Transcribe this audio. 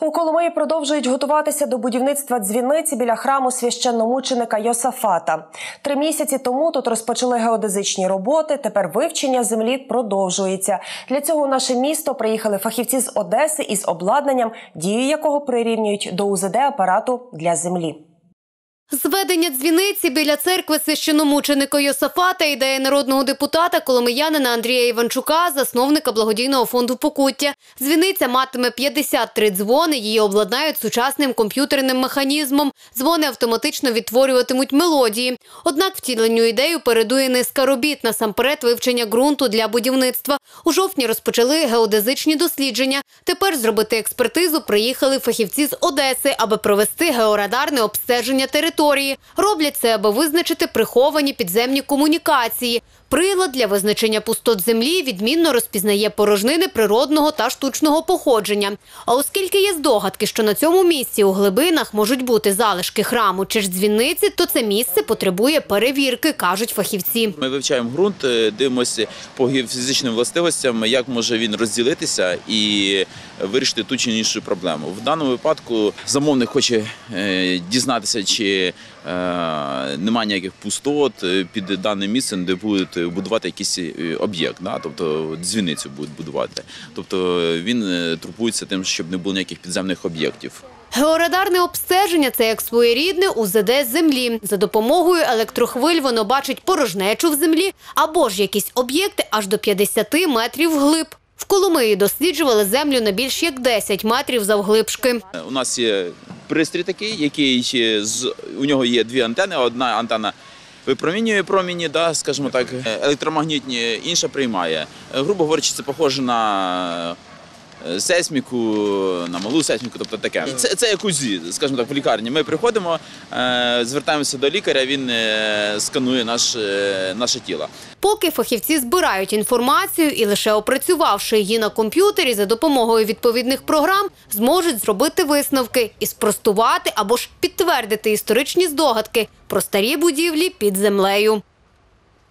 У Коломиї продовжують готуватися до будівництва дзвіниці біля храму священномученика Йосафата. Три місяці тому тут розпочали геодезичні роботи. Тепер вивчення землі продовжується. Для цього у наше місто приїхали фахівці з Одеси із обладнанням, дію якого прирівнюють до УЗД апарату для землі. Зведення дзвіниці біля церкви священомученика Йосафата ідея народного депутата коломиянина Андрія Іванчука, засновника благодійного фонду Покуття. Дзвіниця матиме 53 дзвони. Її обладнають сучасним комп'ютерним механізмом. Дзвони автоматично відтворюватимуть мелодії. Однак втіленню ідею передує низка робіт, насамперед вивчення ґрунту для будівництва. У жовтні розпочали геодезичні дослідження. Тепер зробити експертизу приїхали фахівці з Одеси, аби провести георадарне обстеження території. Роблять це, аби визначити приховані підземні комунікації. Прилад для визначення пустот землі відмінно розпізнає порожнини природного та штучного походження. А оскільки є здогадки, що на цьому місці у глибинах можуть бути залишки храму чи ж дзвіниці, то це місце потребує перевірки, кажуть фахівці. Ми вивчаємо ґрунт, е, дивимося по геофізичним властивостям, як може він розділитися і вирішити ту чи іншу проблему. В даному випадку замовник хоче е, дізнатися, чи е, немає ніяких пустот е, під даним місцем, де будуть будувати якийсь е, об'єкт, да? тобто дзвіницю будуть будувати. Тобто він турбується тим, щоб не було ніяких підземних об'єктів. Георадарне обстеження це як своєрідне УЗД землі. За допомогою електрохвиль воно бачить порожнечу в землі або ж якісь об'єкти аж до 50 метрів вглиб. В Коломиї досліджували землю на більш як 10 метрів завглибшки. У нас є пристрій такий, який з у нього є дві антени. Одна антенна випромінює проміні, да, скажімо так, електромагнітні, інша приймає. Е, Грубо говорячи, це похоже на е, сейсміку, на малу сейсміку, тобто таке. Це, це як УЗІ, скажімо так, в лікарні. Ми приходимо, е, звертаємося до лікаря, він е, сканує наш, е, наше тіло. Поки фахівці збирають інформацію і лише опрацювавши її на комп'ютері за допомогою відповідних програм, зможуть зробити висновки і спростувати або ж підтвердити історичні здогадки про старі будівлі під землею.